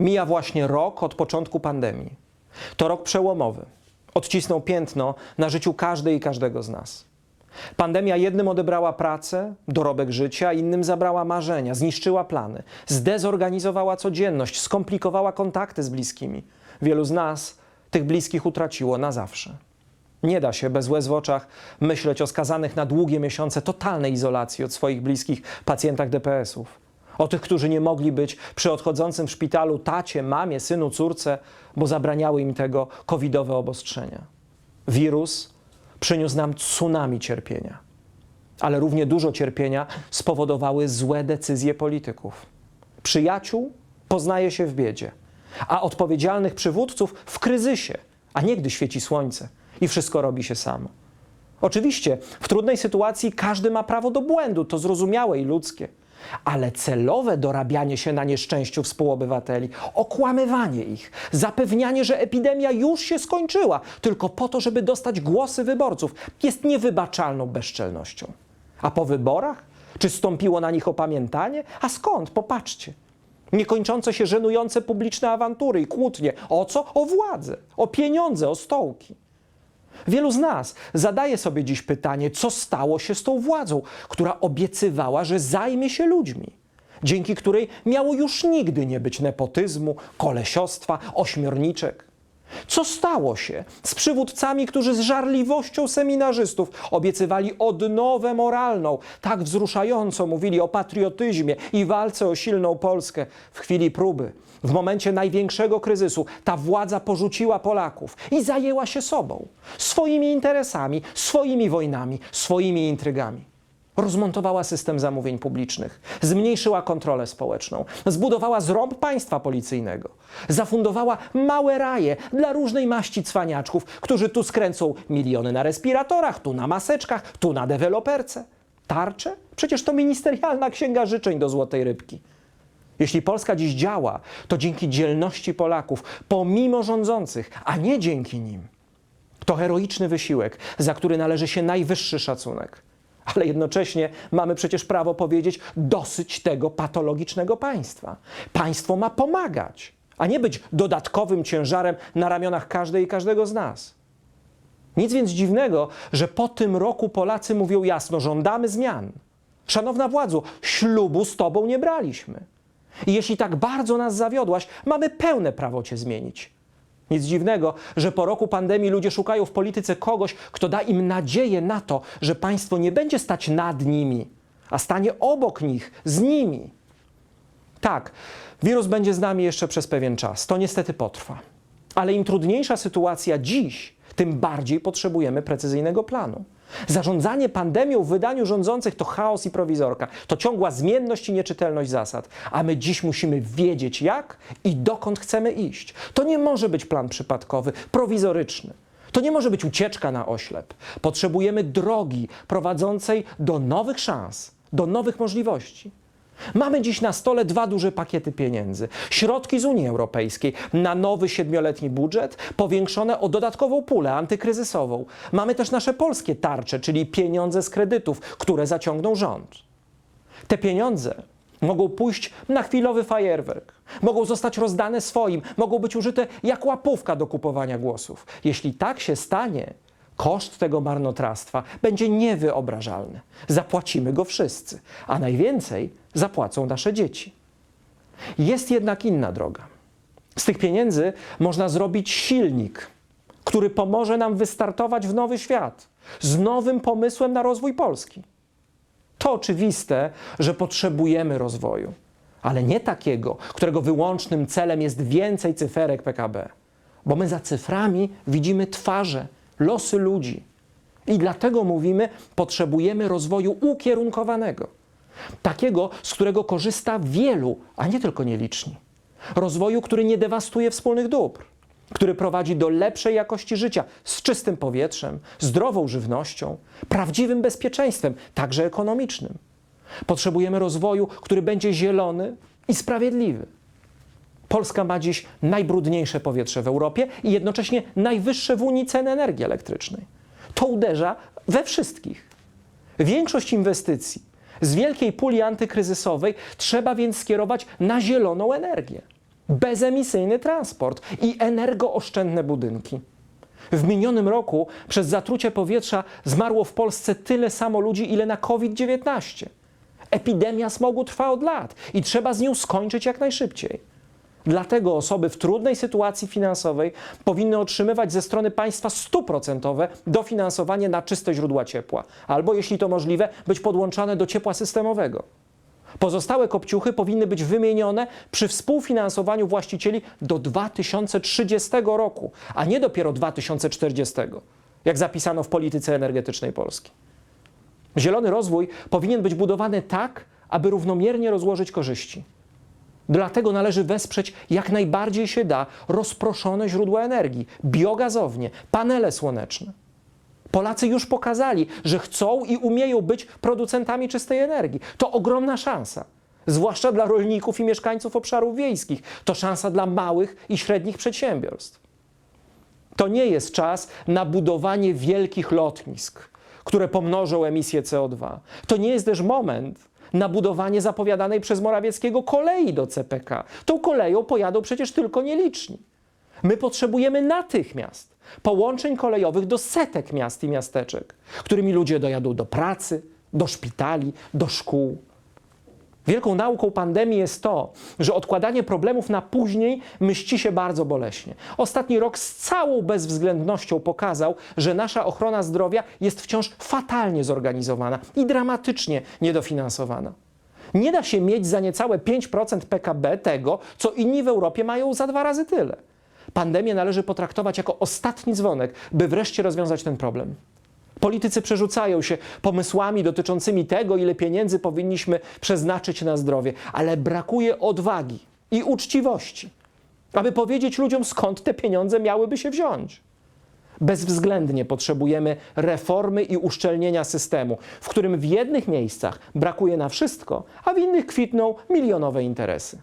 Mija właśnie rok od początku pandemii. To rok przełomowy. Odcisnął piętno na życiu każdej i każdego z nas. Pandemia jednym odebrała pracę, dorobek życia, innym zabrała marzenia, zniszczyła plany, zdezorganizowała codzienność, skomplikowała kontakty z bliskimi. Wielu z nas tych bliskich utraciło na zawsze. Nie da się bez łez w oczach myśleć o skazanych na długie miesiące totalnej izolacji od swoich bliskich pacjentach DPS-ów. O tych, którzy nie mogli być przy odchodzącym w szpitalu tacie, mamie, synu, córce, bo zabraniały im tego covidowe obostrzenia. Wirus przyniósł nam tsunami cierpienia, ale równie dużo cierpienia spowodowały złe decyzje polityków. Przyjaciół poznaje się w biedzie, a odpowiedzialnych przywódców w kryzysie, a nie gdy świeci słońce i wszystko robi się samo. Oczywiście w trudnej sytuacji każdy ma prawo do błędu, to zrozumiałe i ludzkie. Ale celowe dorabianie się na nieszczęściu współobywateli, okłamywanie ich, zapewnianie, że epidemia już się skończyła, tylko po to, żeby dostać głosy wyborców, jest niewybaczalną bezczelnością. A po wyborach? Czy stąpiło na nich opamiętanie? A skąd? Popatrzcie. Niekończące się żenujące publiczne awantury i kłótnie. O co? O władzę, o pieniądze, o stołki. Wielu z nas zadaje sobie dziś pytanie, co stało się z tą władzą, która obiecywała, że zajmie się ludźmi, dzięki której miało już nigdy nie być nepotyzmu, kolesiostwa, ośmiorniczek. Co stało się z przywódcami, którzy z żarliwością seminarzystów obiecywali odnowę moralną, tak wzruszająco mówili o patriotyzmie i walce o silną Polskę w chwili próby? W momencie największego kryzysu ta władza porzuciła Polaków i zajęła się sobą, swoimi interesami, swoimi wojnami, swoimi intrygami. Rozmontowała system zamówień publicznych, zmniejszyła kontrolę społeczną, zbudowała zrąb państwa policyjnego, zafundowała małe raje dla różnej maści cwaniaczków, którzy tu skręcą miliony na respiratorach, tu na maseczkach, tu na deweloperce. Tarcze? Przecież to ministerialna księga życzeń do złotej rybki. Jeśli Polska dziś działa, to dzięki dzielności Polaków, pomimo rządzących, a nie dzięki nim. To heroiczny wysiłek, za który należy się najwyższy szacunek. Ale jednocześnie mamy przecież prawo powiedzieć dosyć tego patologicznego państwa. Państwo ma pomagać, a nie być dodatkowym ciężarem na ramionach każdej i każdego z nas. Nic więc dziwnego, że po tym roku Polacy mówią jasno: żądamy zmian. Szanowna władzu, ślubu z Tobą nie braliśmy. I jeśli tak bardzo nas zawiodłaś, mamy pełne prawo Cię zmienić. Nic dziwnego, że po roku pandemii ludzie szukają w polityce kogoś, kto da im nadzieję na to, że państwo nie będzie stać nad nimi, a stanie obok nich, z nimi. Tak, wirus będzie z nami jeszcze przez pewien czas. To niestety potrwa. Ale im trudniejsza sytuacja dziś, tym bardziej potrzebujemy precyzyjnego planu. Zarządzanie pandemią w wydaniu rządzących to chaos i prowizorka. To ciągła zmienność i nieczytelność zasad. A my dziś musimy wiedzieć jak i dokąd chcemy iść. To nie może być plan przypadkowy, prowizoryczny. To nie może być ucieczka na oślep. Potrzebujemy drogi prowadzącej do nowych szans, do nowych możliwości. Mamy dziś na stole dwa duże pakiety pieniędzy. Środki z Unii Europejskiej na nowy siedmioletni budżet, powiększone o dodatkową pulę antykryzysową. Mamy też nasze polskie tarcze, czyli pieniądze z kredytów, które zaciągną rząd. Te pieniądze mogą pójść na chwilowy fajerwerk, mogą zostać rozdane swoim, mogą być użyte jak łapówka do kupowania głosów. Jeśli tak się stanie, koszt tego marnotrawstwa będzie niewyobrażalny. Zapłacimy go wszyscy, a najwięcej zapłacą nasze dzieci. Jest jednak inna droga. Z tych pieniędzy można zrobić silnik, który pomoże nam wystartować w nowy świat z nowym pomysłem na rozwój Polski. To oczywiste, że potrzebujemy rozwoju, ale nie takiego, którego wyłącznym celem jest więcej cyferek PKB, bo my za cyframi widzimy twarze, losy ludzi. I dlatego mówimy, potrzebujemy rozwoju ukierunkowanego. Takiego, z którego korzysta wielu, a nie tylko nieliczni. Rozwoju, który nie dewastuje wspólnych dóbr, który prowadzi do lepszej jakości życia z czystym powietrzem, zdrową żywnością, prawdziwym bezpieczeństwem, także ekonomicznym. Potrzebujemy rozwoju, który będzie zielony i sprawiedliwy. Polska ma dziś najbrudniejsze powietrze w Europie i jednocześnie najwyższe w Unii ceny energii elektrycznej. To uderza we wszystkich. Większość inwestycji z wielkiej puli antykryzysowej trzeba więc skierować na zieloną energię. bezemisyjny transport i energooszczędne budynki. W minionym roku przez zatrucie powietrza zmarło w Polsce tyle samo ludzi, ile na COVID-19. Epidemia smogu trwa od lat i trzeba z nią skończyć jak najszybciej. Dlatego osoby w trudnej sytuacji finansowej powinny otrzymywać ze strony państwa stuprocentowe dofinansowanie na czyste źródła ciepła, albo jeśli to możliwe, być podłączane do ciepła systemowego. Pozostałe kopciuchy powinny być wymienione przy współfinansowaniu właścicieli do 2030 roku, a nie dopiero 2040, jak zapisano w polityce energetycznej Polski. Zielony rozwój powinien być budowany tak, aby równomiernie rozłożyć korzyści. Dlatego należy wesprzeć jak najbardziej się da rozproszone źródła energii, biogazownie, panele słoneczne. Polacy już pokazali, że chcą i umieją być producentami czystej energii. To ogromna szansa, zwłaszcza dla rolników i mieszkańców obszarów wiejskich. To szansa dla małych i średnich przedsiębiorstw. To nie jest czas na budowanie wielkich lotnisk, które pomnożą emisję CO2. To nie jest też moment na budowanie zapowiadanej przez Morawieckiego kolei do CPK. Tą koleją pojadą przecież tylko nieliczni. My potrzebujemy natychmiast połączeń kolejowych do setek miast i miasteczek, którymi ludzie dojadą do pracy, do szpitali, do szkół. Wielką nauką pandemii jest to, że odkładanie problemów na później mści się bardzo boleśnie. Ostatni rok z całą bezwzględnością pokazał, że nasza ochrona zdrowia jest wciąż fatalnie zorganizowana i dramatycznie niedofinansowana. Nie da się mieć za niecałe 5% PKB tego, co inni w Europie mają za dwa razy tyle. Pandemię należy potraktować jako ostatni dzwonek, by wreszcie rozwiązać ten problem. Politycy przerzucają się pomysłami dotyczącymi tego, ile pieniędzy powinniśmy przeznaczyć na zdrowie, ale brakuje odwagi i uczciwości, aby powiedzieć ludziom, skąd te pieniądze miałyby się wziąć. Bezwzględnie potrzebujemy reformy i uszczelnienia systemu, w którym w jednych miejscach brakuje na wszystko, a w innych kwitną milionowe interesy.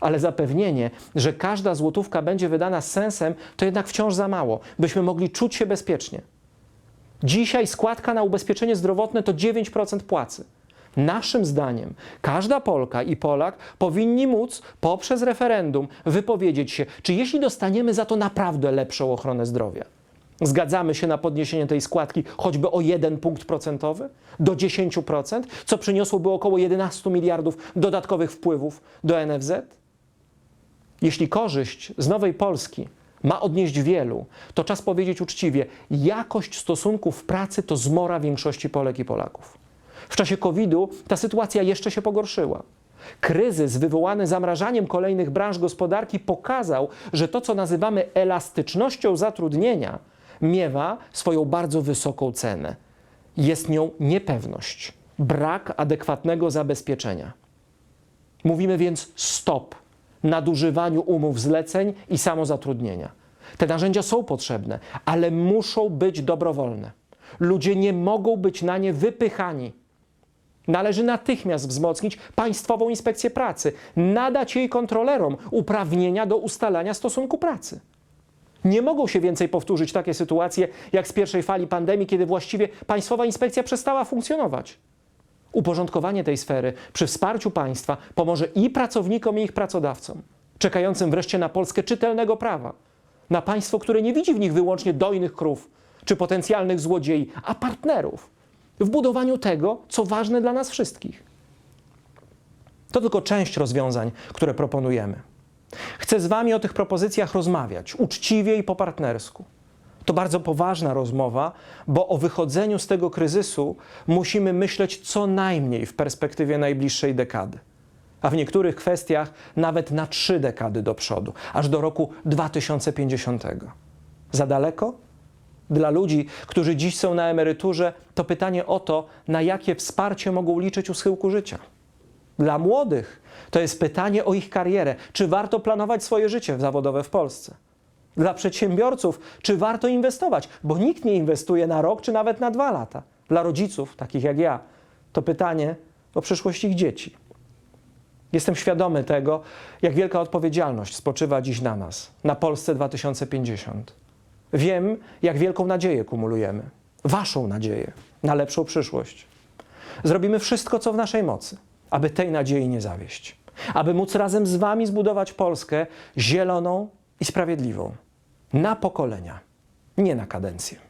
Ale zapewnienie, że każda złotówka będzie wydana z sensem, to jednak wciąż za mało, byśmy mogli czuć się bezpiecznie. Dzisiaj składka na ubezpieczenie zdrowotne to 9% płacy. Naszym zdaniem każda Polka i Polak powinni móc poprzez referendum wypowiedzieć się, czy jeśli dostaniemy za to naprawdę lepszą ochronę zdrowia. Zgadzamy się na podniesienie tej składki choćby o 1 punkt procentowy do 10%, co przyniosłoby około 11 miliardów dodatkowych wpływów do NFZ? Jeśli korzyść z nowej Polski ma odnieść wielu, to czas powiedzieć uczciwie: jakość stosunków pracy to zmora większości Polek i Polaków. W czasie COVID-u ta sytuacja jeszcze się pogorszyła. Kryzys wywołany zamrażaniem kolejnych branż gospodarki pokazał, że to, co nazywamy elastycznością zatrudnienia, miewa swoją bardzo wysoką cenę. Jest nią niepewność, brak adekwatnego zabezpieczenia. Mówimy więc stop nadużywaniu umów zleceń i samozatrudnienia. Te narzędzia są potrzebne, ale muszą być dobrowolne. Ludzie nie mogą być na nie wypychani. Należy natychmiast wzmocnić Państwową Inspekcję Pracy, nadać jej kontrolerom uprawnienia do ustalania stosunku pracy. Nie mogą się więcej powtórzyć takie sytuacje jak z pierwszej fali pandemii, kiedy właściwie Państwowa Inspekcja przestała funkcjonować. Uporządkowanie tej sfery przy wsparciu państwa pomoże i pracownikom, i ich pracodawcom, czekającym wreszcie na Polskę czytelnego prawa, na państwo, które nie widzi w nich wyłącznie dojnych krów czy potencjalnych złodziei, a partnerów w budowaniu tego, co ważne dla nas wszystkich. To tylko część rozwiązań, które proponujemy. Chcę z Wami o tych propozycjach rozmawiać uczciwie i po partnersku. To bardzo poważna rozmowa, bo o wychodzeniu z tego kryzysu musimy myśleć co najmniej w perspektywie najbliższej dekady, a w niektórych kwestiach nawet na trzy dekady do przodu, aż do roku 2050. Za daleko? Dla ludzi, którzy dziś są na emeryturze, to pytanie o to, na jakie wsparcie mogą liczyć u schyłku życia. Dla młodych to jest pytanie o ich karierę, czy warto planować swoje życie zawodowe w Polsce. Dla przedsiębiorców, czy warto inwestować, bo nikt nie inwestuje na rok czy nawet na dwa lata. Dla rodziców, takich jak ja, to pytanie o przyszłość ich dzieci. Jestem świadomy tego, jak wielka odpowiedzialność spoczywa dziś na nas, na Polsce 2050. Wiem, jak wielką nadzieję kumulujemy, Waszą nadzieję na lepszą przyszłość. Zrobimy wszystko, co w naszej mocy, aby tej nadziei nie zawieść. aby móc razem z Wami zbudować Polskę zieloną i sprawiedliwą. Na pokolenia, nie na kadencję.